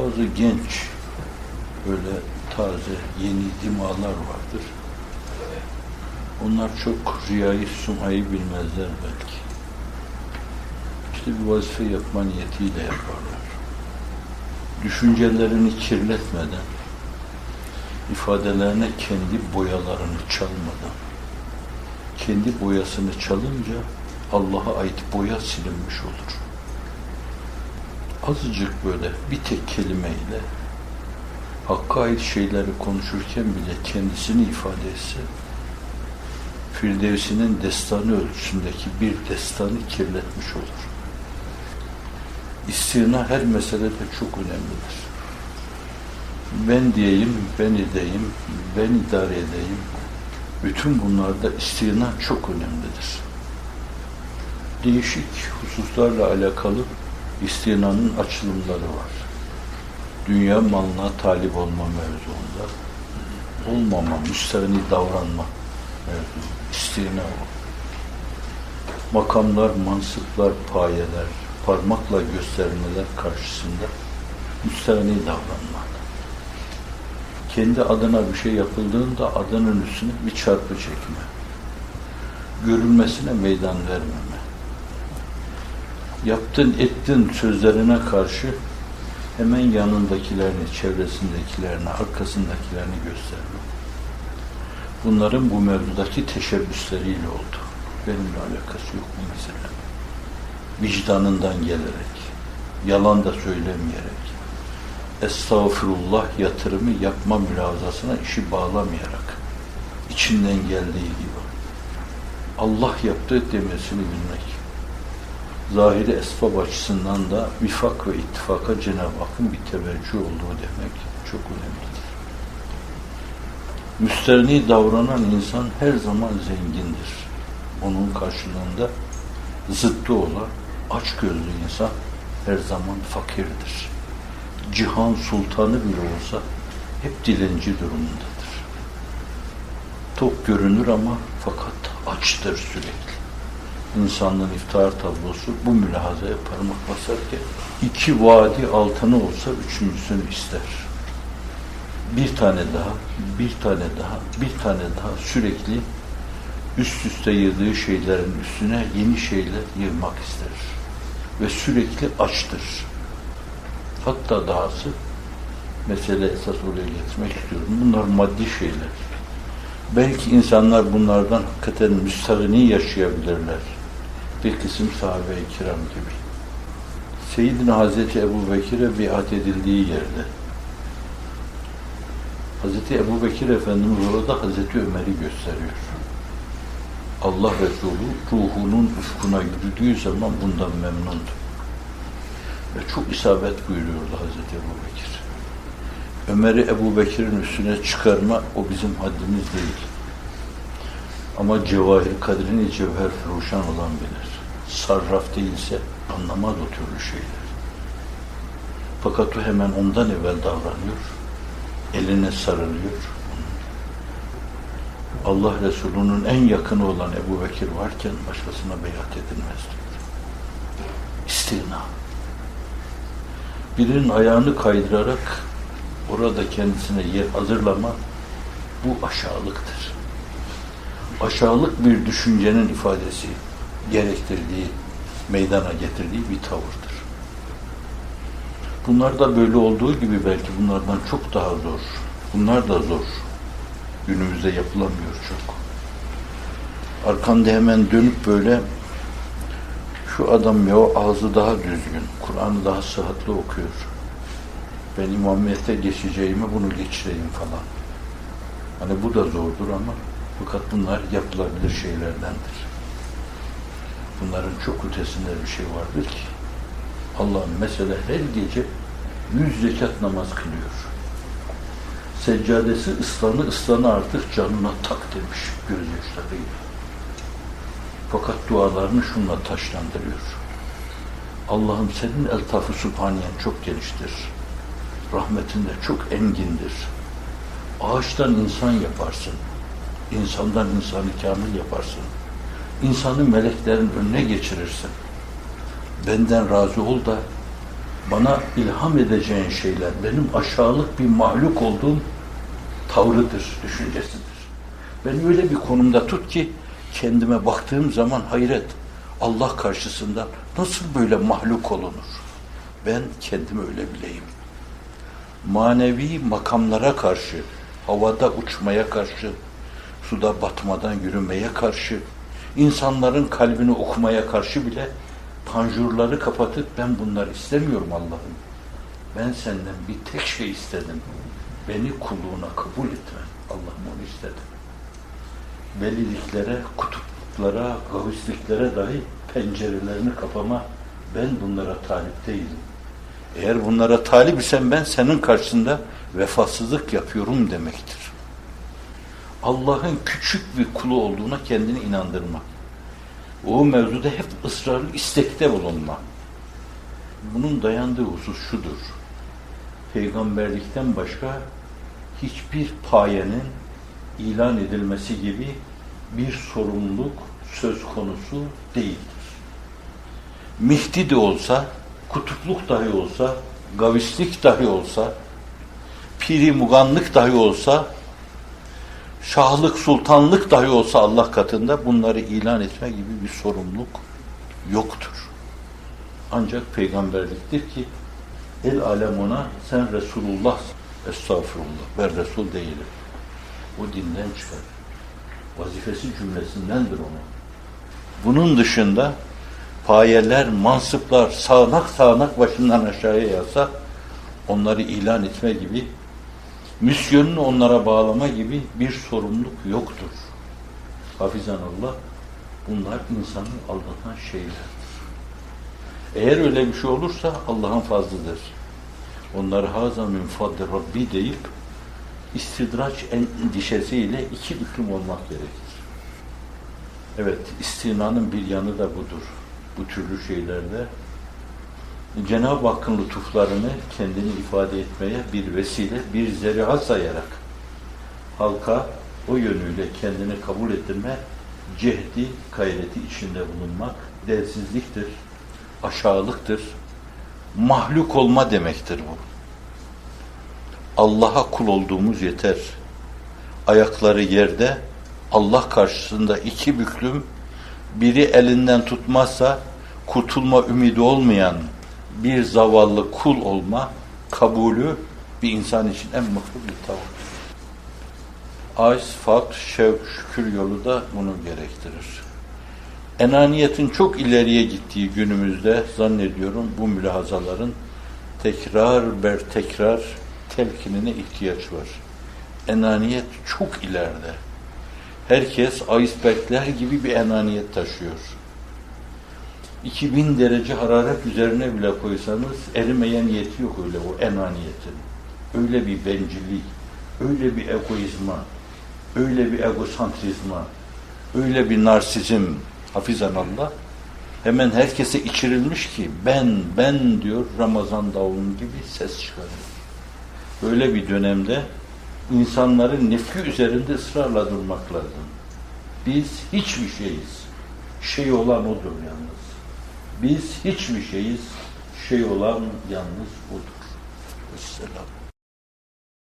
bazı genç böyle taze yeni dimalar vardır. Onlar çok riyayı sumayı bilmezler belki. İşte bir vazife yapma niyetiyle yaparlar. Düşüncelerini kirletmeden, ifadelerine kendi boyalarını çalmadan, kendi boyasını çalınca Allah'a ait boya silinmiş olur. Azıcık böyle bir tek kelimeyle Hakk'a ait şeyleri konuşurken bile kendisini ifade etse Firdevsinin destanı ölçüsündeki bir destanı kirletmiş olur. İstina her meselede çok önemlidir. Ben diyeyim, ben edeyim, ben idare edeyim. Bütün bunlarda istina çok önemlidir. Değişik hususlarla alakalı istinanın açılımları var. Dünya malına talip olma mevzuunda, olmama, müstehni davranma mevzu, istina o. Makamlar, mansıplar, payeler, parmakla göstermeler karşısında müstehni davranmak. Kendi adına bir şey yapıldığında adının üstüne bir çarpı çekme. Görülmesine meydan vermeme. Yaptın ettin sözlerine karşı hemen yanındakilerini, çevresindekilerini, arkasındakilerini gösterme. Bunların bu mevzudaki teşebbüsleriyle oldu. Benimle alakası yok bu mesele. Vicdanından gelerek, yalan da söylemeyerek, estağfurullah yatırımı yapma mülazasına işi bağlamayarak, içinden geldiği gibi, Allah yaptı demesini bilmek. Zahiri esbab açısından da vifak ve ittifaka Cenab-ı Hakk'ın bir teveccüh olduğu demek çok önemlidir. Müsterni davranan insan her zaman zengindir. Onun karşılığında zıttı olan açgözlü insan her zaman fakirdir. Cihan sultanı bile olsa hep dilenci durumundadır. Tok görünür ama fakat açtır sürekli. İnsanlığın iftihar tablosu bu mülahazaya parmak basarken iki vadi altını olsa üçüncüsünü ister. Bir tane daha, bir tane daha, bir tane daha sürekli üst üste yığdığı şeylerin üstüne yeni şeyler yığmak ister. Ve sürekli açtır. Hatta dahası mesele esas oraya getirmek istiyorum. Bunlar maddi şeyler. Belki insanlar bunlardan hakikaten müstahini yaşayabilirler. Bir kısım sahabe-i kiram gibi. Seyyidina Hazreti Ebu Bekir'e biat edildiği yerde Hazreti Ebu Bekir Efendimiz orada Hazreti Ömer'i gösteriyor. Allah Resulü ruhunun ufkuna yürüdüğü zaman bundan memnundu. Ve çok isabet buyuruyordu Hazreti Ebu Bekir. Ömer'i Ebu Bekir'in üstüne çıkarma o bizim haddimiz değil. Ama cevahir kadrini cevher furuşan olan bilir. Sarraf değilse anlamaz o türlü şeyler. Fakat o hemen ondan evvel davranıyor. Eline sarılıyor. Allah Resulü'nün en yakını olan Ebu Bekir varken başkasına beyat edilmez. İstina. Birinin ayağını kaydırarak orada kendisine yer hazırlama bu aşağılıktır. Aşağılık bir düşüncenin ifadesi gerektirdiği, meydana getirdiği bir tavırdır. Bunlar da böyle olduğu gibi belki bunlardan çok daha zor. Bunlar da zor. Günümüzde yapılamıyor çok. Arkanda hemen dönüp böyle şu adam ya ağzı daha düzgün, Kur'an'ı daha sıhhatli okuyor. Ben imamiyete geçeceğime bunu geçireyim falan. Hani bu da zordur ama fakat bunlar yapılabilir şeylerdendir. Bunların çok ötesinde bir şey vardır ki Allah'ın mesela her gece yüz zekat namaz kılıyor. Seccadesi ıslanı ıslanı artık canına tak demiş gözyaşlarıyla. Fakat dualarını şunla taşlandırıyor. Allah'ım senin eltafı subhaniyen çok geniştir. Rahmetin de çok engindir. Ağaçtan insan yaparsın. İnsandan insanı kamil yaparsın. İnsanı meleklerin önüne geçirirsin. Benden razı ol da bana ilham edeceğin şeyler benim aşağılık bir mahluk olduğum tavrıdır, düşüncesidir. Beni öyle bir konumda tut ki kendime baktığım zaman hayret. Allah karşısında nasıl böyle mahluk olunur? Ben kendimi öyle bileyim. Manevi makamlara karşı, havada uçmaya karşı, suda batmadan yürümeye karşı, insanların kalbini okumaya karşı bile panjurları kapatıp ben bunları istemiyorum Allah'ım. Ben senden bir tek şey istedim. Beni kulluğuna kabul etme. Allah'ım onu istedim. Veliliklere, kutupluklara, gavusliklere dahi pencerelerini kapama. Ben bunlara talip değilim. Eğer bunlara talip isen ben senin karşısında vefasızlık yapıyorum demektir. Allah'ın küçük bir kulu olduğuna kendini inandırma. O mevzuda hep ısrarlı istekte bulunma. Bunun dayandığı husus şudur. Peygamberlikten başka hiçbir payenin ilan edilmesi gibi bir sorumluluk söz konusu değildir. Mihdi de olsa, kutupluk dahi olsa, gavislik dahi olsa, piri muganlık dahi olsa, şahlık, sultanlık dahi olsa Allah katında bunları ilan etme gibi bir sorumluluk yoktur. Ancak peygamberliktir ki el alem ona sen Resulullah estağfurullah ben Resul değilim. O dinden çıkar. Vazifesi cümlesindendir onun. Bunun dışında payeler, mansıplar sağanak sağanak başından aşağıya yasa onları ilan etme gibi misyonunu onlara bağlama gibi bir sorumluluk yoktur. Hafizan Allah bunlar insanı aldatan şeylerdir. Eğer öyle bir şey olursa Allah'ın fazlıdır. Onları haza min fadli Rabbi deyip istidraç endişesiyle iki büklüm olmak gerekir. Evet, istinanın bir yanı da budur. Bu türlü şeylerde Cenab-ı Hakk'ın lütuflarını kendini ifade etmeye bir vesile, bir zeriha sayarak halka o yönüyle kendini kabul ettirme cehdi, gayreti içinde bulunmak densizliktir, aşağılıktır, mahluk olma demektir bu. Allah'a kul olduğumuz yeter. Ayakları yerde, Allah karşısında iki büklüm, biri elinden tutmazsa kurtulma ümidi olmayan bir zavallı kul olma kabulü bir insan için en mutlu bir tavırdır. Aciz, fakr, şevk, şükür yolu da bunu gerektirir. Enaniyetin çok ileriye gittiği günümüzde zannediyorum bu mülahazaların tekrar ber tekrar telkinine ihtiyaç var. Enaniyet çok ileride. Herkes icebergler gibi bir enaniyet taşıyor. 2000 derece hararet üzerine bile koysanız erimeye niyeti yok öyle o enaniyetin. Öyle bir bencillik, öyle bir egoizma, öyle bir egosantrizma, öyle bir narsizm hafizan Allah hemen herkese içirilmiş ki ben, ben diyor Ramazan davulun gibi ses çıkarıyor. Böyle bir dönemde insanların nefki üzerinde ısrarla durmak lazım. Biz hiçbir şeyiz. Şey olan odur yalnız. Biz hiçbir şeyiz. Şey olan yalnız odur. Vesselam.